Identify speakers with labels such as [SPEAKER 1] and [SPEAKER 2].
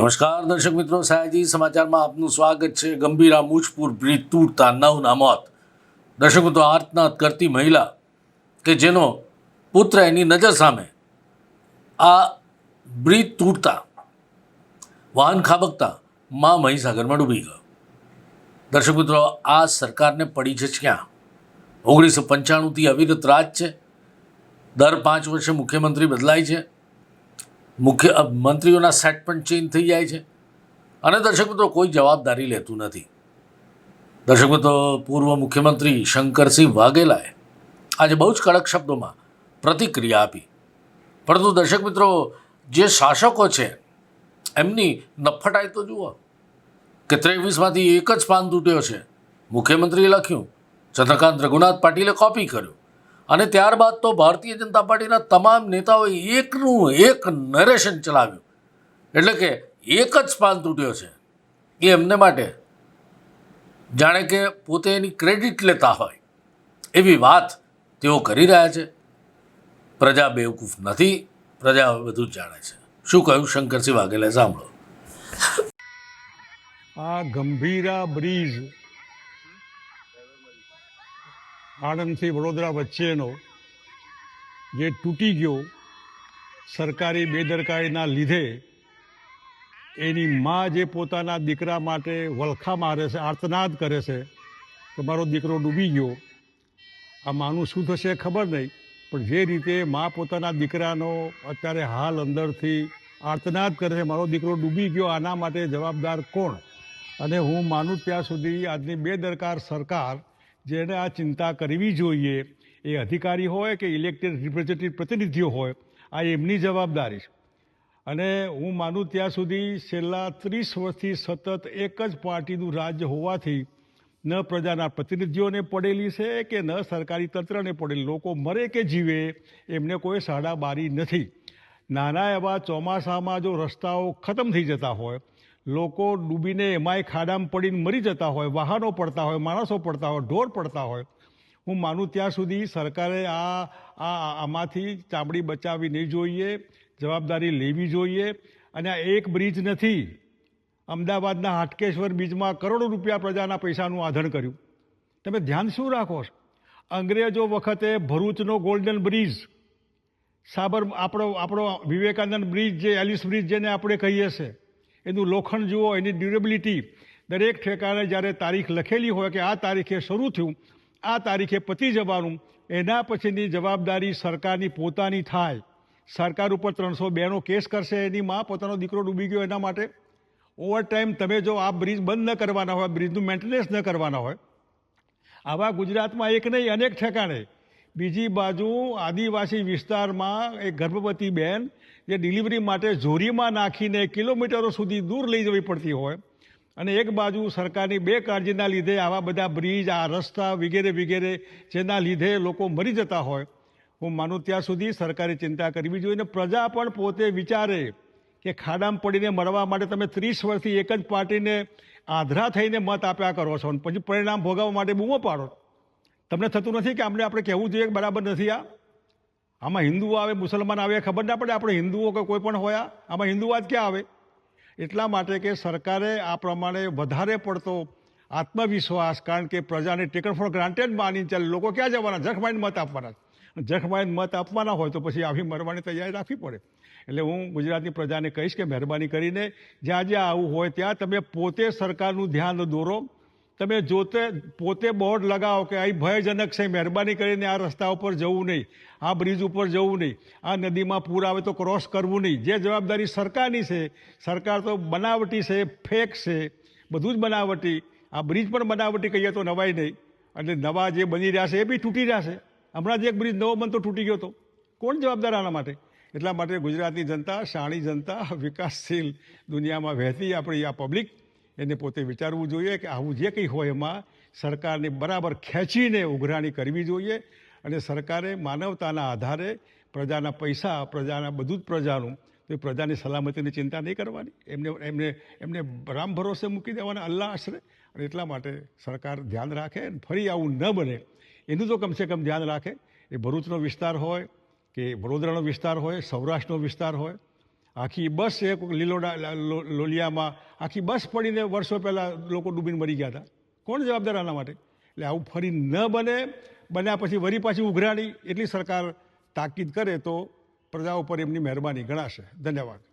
[SPEAKER 1] નમસ્કાર, દર્શક મિત્રો. સયાજી સમાચારમાં આપનું સ્વાગત છે. ગંભીરા મુજપુર બ્રિજ તૂટતા નવના મોત. દર્શક મિત્રો આર્તનાદ કરતી મહિલા કે જેનો પુત્ર એની નજર સામે આ બ્રિજ તૂટતા વાહન ખાબકતા મા મહીસાગરમાં ડૂબી ગયો. દર્શક મિત્રો, આ સરકારને પડી છે ક્યાં? ઓગણીસો પંચાણુંથી અવિરત રાજ છે. દર પાંચ વર્ષે મુખ્યમંત્રી બદલાય છે. મુખ્ય મંત્રીઓના સેટ પણ ચેન્જ થઈ જાય છે. અને દર્શક મિત્રો, કોઈ જવાબદારી લેતું નથી. દર્શક મિત્રો, પૂર્વ મુખ્યમંત્રી શંકરસિંહ વાઘેલાએ આજે બહુ જ કડક શબ્દોમાં પ્રતિક્રિયા આપી. પરંતુ દર્શક મિત્રો, જે શાસકો છે, એમની નફટાઈ તો જુઓ. કે ત્રેવીસમાંથી એક જ પાન તૂટ્યો છે. મુખ્યમંત્રીએ લખ્યું, ચંદ્રકાંત રઘુનાથ પાટીલે કોપી કર્યું. અને ત્યારબાદ તો ભારતીય જનતા પાર્ટીના તમામ નેતાઓએ એકનું એક નરેશન ચલાવ્યું. એટલે કે એક જ પાન તૂટ્યો છે. એ એમને માટે જાણે કે પોતે એની ક્રેડિટ લેતા હોય. એવી વાત તેઓ કરી રહ્યા છે. પ્રજા બેવકૂફ નથી. પ્રજા બધું જાણે છે. શું કહ્યું શંકરસિંહ વાઘેલે સાંભળો.
[SPEAKER 2] આ ગંભીરા બ્રિજ આણંદથી વડોદરા વચ્ચેનો જે તૂટી ગયો સરકારી બેદરકારીના લીધે એની મા જે પોતાના દીકરા માટે વલખા મારે છે, આર્તનાદ કરે છે કે મારો દીકરો ડૂબી ગયો. આ માનું શું થશે ખબર નહીં, પણ જે રીતે મા પોતાના દીકરાનો અત્યારે હાલ અંદરથી આર્તનાદ કરે છે, મારો દીકરો ડૂબી ગયો, આના માટે જવાબદાર કોણ? અને હું માનું ત્યાં સુધી આજની બેદરકાર સરકાર જેને આ ચિંતા કરવી જોઈએ એ અધિકારી હોય કે ઇલેક્ટેડ રિપ્રેઝેન્ટેટિવ પ્રતિનિધિઓ હોય, આ એમની જવાબદારી છે. અને હું માનું ત્યાં સુધી છેલ્લા ત્રીસ વર્ષથી સતત એક જ પાર્ટીનું રાજ્ય હોવાથી ન પ્રજાના પ્રતિનિધિઓને પડેલી છે કે ન સરકારી તંત્રને પડેલી. લોકો મરે કે જીવે એમને કોઈ સાડા બારી નથી. નાના એવા ચોમાસામાં જો રસ્તાઓ ખતમ થઈ જતા હોય લોકો ડૂબીને એમાંય ખાડામાં પડીને મરી જતા હોય, વાહનો પડતા હોય, માણસો પડતા હોય, ઢોર પડતા હોય. હું માનું ત્યાં સુધી સરકારે આ આ, આમાંથી ચામડી બચાવવી નહીં જોઈએ, જવાબદારી લેવી જોઈએ. અને આ એક બ્રિજ નથી. અમદાવાદના હાટકેશ્વર બ્રિજમાં કરોડો રૂપિયા પ્રજાના પૈસાનું આધણ કર્યું. તમે ધ્યાન શું રાખો અંગ્રેજો વખતે ભરૂચનો ગોલ્ડન બ્રિજ સાબર, આપણો આપણો વિવેકાનંદ બ્રિજ જે એલિસ બ્રિજ જેને આપણે કહીએ છીએ એનું લોખંડ જુઓ, એની ડ્યુરેબિલિટી દરેક ઠેકાણે જ્યારે તારીખ લખેલી હોય કે આ તારીખે શરૂ થયું, આ તારીખે પતી જવાનું, એના પછીની જવાબદારી સરકારની પોતાની થાય. સરકાર ઉપર ત્રણસો બેનો કેસ કરશે, એની માં પોતાનો દીકરો ડૂબી ગયો એના માટે. ઓવરટાઈમ તમે જો આ બ્રિજ બંધ ન કરવાના હોય બ્રિજનું મેન્ટેનન્સ ન કરવાના હોય, આવા ગુજરાતમાં એક નહીં, અનેક ઠેકાણે બીજી બાજુ આદિવાસી વિસ્તારમાં એક ગર્ભવતી બેન જે ડિલિવરી માટે ઝોરીમાં નાખીને કિલોમીટરો સુધી દૂર લઈ જવી પડતી હોય. અને એક બાજુ સરકારની બે કાળજીના લીધે આવા બધા બ્રિજ, આ રસ્તા વગેરે વગેરે જેના લીધે લોકો મરી જતા હોય. હું માનું ત્યાં સુધી સરકારે ચિંતા કરવી જોઈએ. અને પ્રજા પણ પોતે વિચારે કે ખાડામાં પડીને મરવા માટે તમે ત્રીસ વર્ષથી એક જ પાર્ટીને આધરા થઈને મત આપ્યા કરો છો. અને પછી પરિણામ ભોગવવા માટે બૂમો પાડો તમને થતું નથી કે આપણે આપણે કહેવું જોઈએ કે બરાબર નથી આ? આમાં હિન્દુઓ આવે, મુસલમાન આવે ખબર ના પડે આપણે હિન્દુઓ કે કોઈ પણ હોયા આમાં હિન્દુવાદ ક્યાં આવે? એટલા માટે કે સરકારે આ પ્રમાણે વધારે પડતો આત્મવિશ્વાસ, કારણ કે પ્રજાને ટેકન ફોર ગ્રાન્ટેડ માની ચાલે. લોકો ક્યાં જવાના? જખમાઈને મત આપવાના જખમાઈને મત આપવાના હોય તો પછી આવી મરવાની તૈયારી રાખવી પડે. એટલે હું ગુજરાતની પ્રજાને કહીશ કે મહેરબાની કરીને જ્યાં જ્યાં આવું હોય ત્યાં તમે પોતે સરકારનું ધ્યાન દોરો. તમે જોતે પોતે બોર્ડ લગાવો કે અહીં ભયજનક છે, મહેરબાની કરીને આ રસ્તા ઉપર જવું નહીં, આ બ્રિજ ઉપર જવું નહીં, આ નદીમાં પૂર આવે તો ક્રોસ કરવું નહીં. જે જવાબદારી સરકારની છે, સરકાર તો બનાવટી છે, ફેક છે, બધું જ બનાવટી. આ બ્રિજ પણ બનાવટી કહીએ તો નવાય નહીં. એટલે નવા જે બની રહ્યા છે એ બી તૂટી રહ્યા છે. હમણાં જ એક બ્રિજ નવો બનતો તૂટી ગયો હતો કોણ જવાબદાર આના માટે? એટલા માટે ગુજરાતની જનતા, શાણી જનતા, વિકાસશીલ દુનિયામાં વહેતી આપણી આ પબ્લિક એને પોતે વિચારવું જોઈએ કે આવું જે કંઈ હોય એમાં સરકારને બરાબર ખેંચીને ઉઘરાણી કરવી જોઈએ અને સરકારે માનવતાના આધારે પ્રજાના પૈસા, પ્રજાના બધું જ પ્રજાનું, તો એ પ્રજાની સલામતીની ચિંતા નહીં કરવાની. એમને એમને એમને રામ ભરોસે મૂકી દેવાના અલ્લાહ આશરે. અને એટલા માટે સરકાર ધ્યાન રાખે અને ફરી આવું ન બને. એનું તો કમસે કમ ધ્યાન રાખે. એ ભરૂચનો વિસ્તાર હોય કે વડોદરાનો વિસ્તાર હોય, સૌરાષ્ટ્રનો વિસ્તાર હોય આખી બસ એક લીલોડા લોલિયામાં આખી બસ પડીને વર્ષો પહેલાં લોકો ડૂબીને મરી ગયા હતા. કોણ જવાબદાર આના માટે? એટલે આવું ફરી ન બને, બન્યા પછી વરી પાછી ઉઘરાણી, એટલી સરકાર તાકીદ કરે તો પ્રજા ઉપર એમની મહેરબાની ગણાશે. ધન્યવાદ.